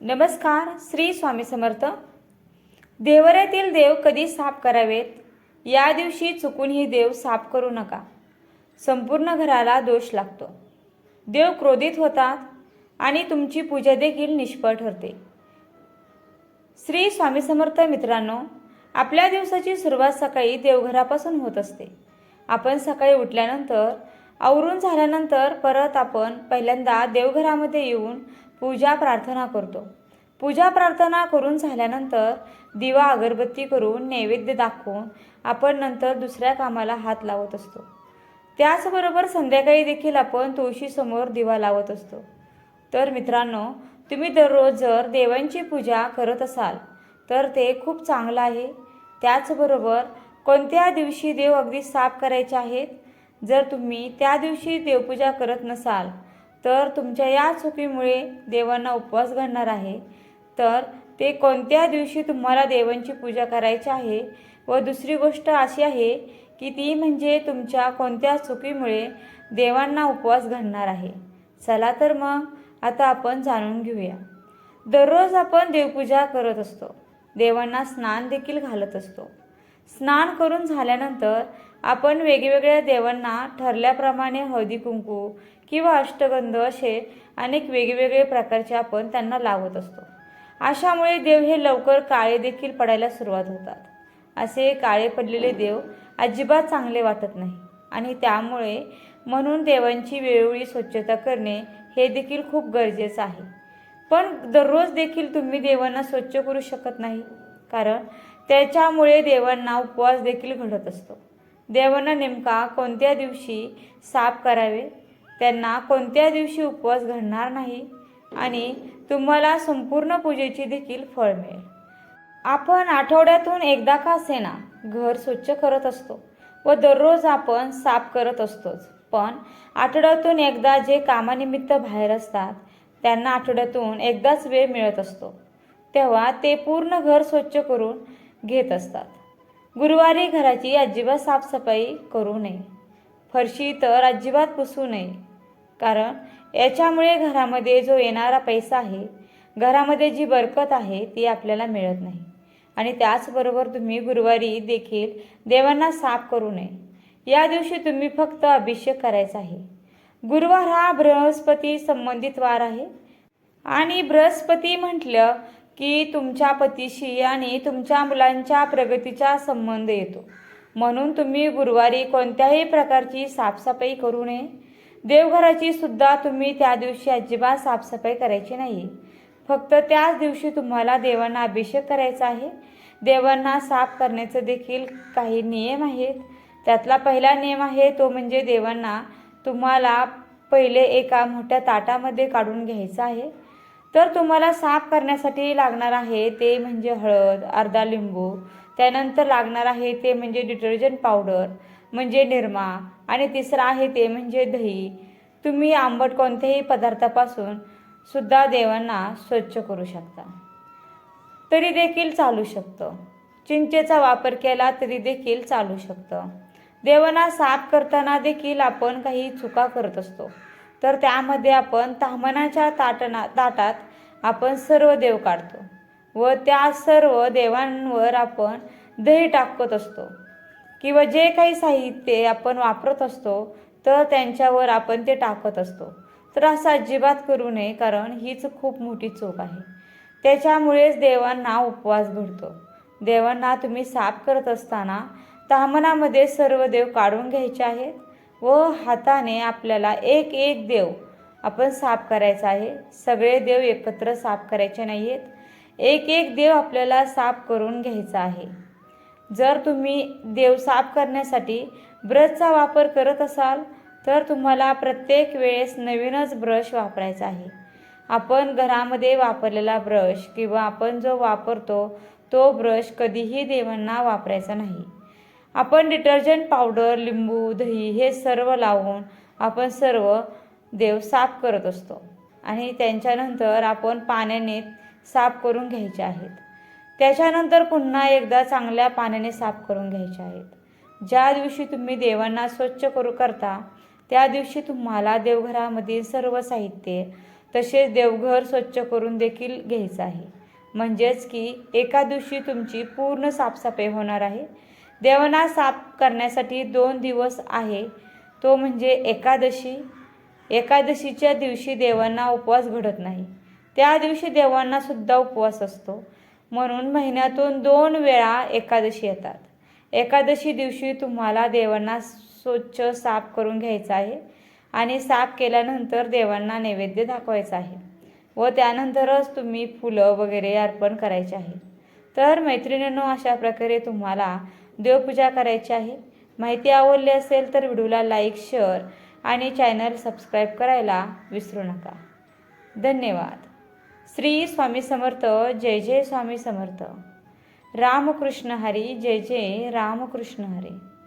नमस्कार श्री स्वामी समर्थ. देवऱ्यातील देव कधी साफ करावेत? या दिवशी चुकूनही देव साफ करू नका. संपूर्ण घराला दोष लागतो. देव क्रोधित होतात आणि तुमची पूजा देखील निष्फळ ठरते. श्री स्वामी समर्थ मित्रांनो आपल्या दिवसाची सुरुवात सकाळी देवघरापासून होत असते. आपण सकाळी उठल्यानंतर आवरून झाल्यानंतर परत आपण पहिल्यांदा देवघरामध्ये येऊन पूजा प्रार्थना करतो. पूजा प्रार्थना करून झाल्यानंतर दिवा अगरबत्ती करून नैवेद्य दाखवून आपण नंतर दुसऱ्या कामाला हात लावत असतो. त्याचबरोबर संध्याकाळी देखील आपण तुळशीसमोर दिवा लावत असतो. तर मित्रांनो तुम्ही दररोज जर देवांची पूजा करत असाल तर ते खूप चांगलं आहे. त्याचबरोबर कोणत्या दिवशी देव अगदी साफ करायचे आहेत? जर तुम्ही त्या दिवशी देवपूजा करत नसाल तर तुमच्या या चुकीमुळे देवांना उपवास घडणार आहे. तर ते कोणत्या दिवशी तुम्हाला देवांची पूजा करायची आहे? व दुसरी गोष्ट अशी आहे की ती म्हणजे तुमच्या कोणत्या चुकीमुळे देवांना उपवास घडणार आहे. चला तर मग आता आपण जाणून घेऊया. दररोज आपण देवपूजा करत असतो. देवांना स्नान देखील घालत असतो. स्नान करून झाल्यानंतर आपण वेगवेगळ्या देवांना ठरल्याप्रमाणे हळदी कुंकू किंवा अष्टगंध असे अनेक वेगवेगळे प्रकारचे आपण त्यांना लावत असतो. अशामुळे देव हे लवकर काळे देखील पडायला सुरुवात होतात. असे काळे पडलेले देव अजिबात चांगले वाटत नाही आणि त्यामुळे म्हणून देवांची वेळोवेळी स्वच्छता करणे हे देखील खूप गरजेचं आहे. पण दररोज देखील तुम्ही देवांना स्वच्छ करू शकत नाही कारण त्याच्यामुळे देवांना उपवास देखील घडत असतो. देवांना नेमका कोणत्या दिवशी साफ करावे त्यांना कोणत्या दिवशी उपवास घडणार नाही आणि तुम्हाला संपूर्ण पूजेची देखील फळ मिळेल. आपण आठवड्यातून एकदा का असेना घर स्वच्छ करत असतो व दररोज आपण साफ करत असतोच. पण आठवड्यातून एकदा जे कामानिमित्त बाहेर असतात त्यांना आठवड्यातून एकदाच वेळ मिळत असतो. तेव्हा ते पूर्ण घर स्वच्छ करून घेत असतात. गुरुवारी घराची अजिबात साफसफाई करू नये. फरशी तर अजिबात पुसू नये. कारण याच्यामुळे घरामध्ये जो येणारा पैसा आहे घरामध्ये जी बरकत आहे ती आपल्याला मिळत नाही. आणि त्याचबरोबर तुम्ही गुरुवारी देखील देवांना साफ करू नये. या दिवशी तुम्ही फक्त अभिषेक करायचा आहे. गुरुवार हा बृहस्पती संबंधित वार आहे. आणि बृहस्पती म्हटलं की तुमच्या पतीशी आणि तुमच्या मुलांच्या प्रगतीचा संबंध येतो. म्हणून तुम्ही गुरुवारी कोणत्याही प्रकारची साफसफाई करू नये. देवघराची सुद्धा तुम्ही त्या दिवशी अजिबात साफसफाई करायची नाही. फक्त त्याच दिवशी तुम्हाला देवांना अभिषेक करायचा आहे. देवांना साफ करण्याचे देखील काही नियम आहेत. त्यातला पहिला नियम आहे तो म्हणजे देवांना तुम्हाला पहिले एका मोठ्या ताटामध्ये काढून घ्यायचं आहे. तर तुम्हाला साफ करण्यासाठी लागणार आहे ते म्हणजे हळद अर्धा लिंबू त्यानंतर लागणार आहे ते म्हणजे डिटर्जंट पावडर म्हणजे निरमा आणि तिसरं आहे ते म्हणजे दही. तुम्ही आंबट कोणत्याही पदार्थापासून सुद्धा देवांना स्वच्छ करू शकता. तरी देखील चालू शकतं. चिंचेचा वापर केला तरी देखील चालू शकतं. देवांना साफ करताना देखील आपण काही चुका करत असतो. तर त्यामध्ये आपण तामनाच्या ताटना ताटात आपण सर्व देव काढतो व त्या सर्व देवांवर आपण दही टाकत असतो. किंवा जे काही साहित्य आपण वापरत असतो तर त्यांच्यावर आपण ते टाकत असतो. तर असं अजिबात करू नये कारण हीच खूप मोठी चूक आहे. त्याच्यामुळेच देवांना उपवास घडतो देवांना तुम्ही साफ करत असताना तामनामध्ये सर्व देव काढून घ्यायचे आहेत व हाताने आपल्याला एक एक देव आपण साफ करायचा आहे. सगळे देव एकत्र साफ करायचे नाही आहेत एक एक देव आपल्याला साफ करून घ्यायचा आहे. जर तुम्ही देव साफ करण्यासाठी ब्रशचा वापर करत असाल तर तुम्हाला प्रत्येक वेळेस नवीनच ब्रश वापरायचा आहे. आपण घरामध्ये वापरलेला ब्रश किंवा आपण जो वापरतो तो ब्रश कधीही देवांना वापरायचा नाही. आपण डिटर्जंट पावडर लिंबू दही हे सर्व लावून आपण सर्व देव साफ करत असतो आणि त्यांच्यानंतर आपण पाण्याने साफ करून घ्यायचे आहेत. त्याच्यानंतर पुन्हा एकदा चांगल्या पाण्याने साफ करून घ्यायचे आहेत. ज्या दिवशी तुम्ही देवांना स्वच्छ करू करता त्या दिवशी तुम्हाला देवघरामधील सर्व साहित्य तसेच देवघर स्वच्छ करून देखील घ्यायचं आहे. म्हणजेच की एका दिवशी तुमची पूर्ण साफसफाई होणार आहे. देवांना साफ करण्यासाठी दोन दिवस आहे. तो म्हणजे एकादशी. एकादशीच्या दिवशी देवांना उपवास घडत नाही. त्या दिवशी देवांनासुद्धा उपवास असतो. म्हणून महिन्यातून दोन वेळा एकादशी येतात. एकादशी दिवशी तुम्हाला देवांना स्वच्छ साफ करून घ्यायचं आहे आणि साफ केल्यानंतर देवांना नैवेद्य दाखवायचा आहे व त्यानंतरच तुम्ही फुलं वगैरे अर्पण करायचे आहे. तर मैत्रिणींनो अशा प्रकारे तुम्हाला देवपूजा करायची आहे. माहिती आवडली असेल तर व्हिडिओला लाईक शेअर आणि चॅनल सबस्क्राईब करायला विसरू नका. धन्यवाद. श्री स्वामी समर्थ जय जय स्वामी समर्थ. रामकृष्ण हरी जय जय रामकृष्ण हरी.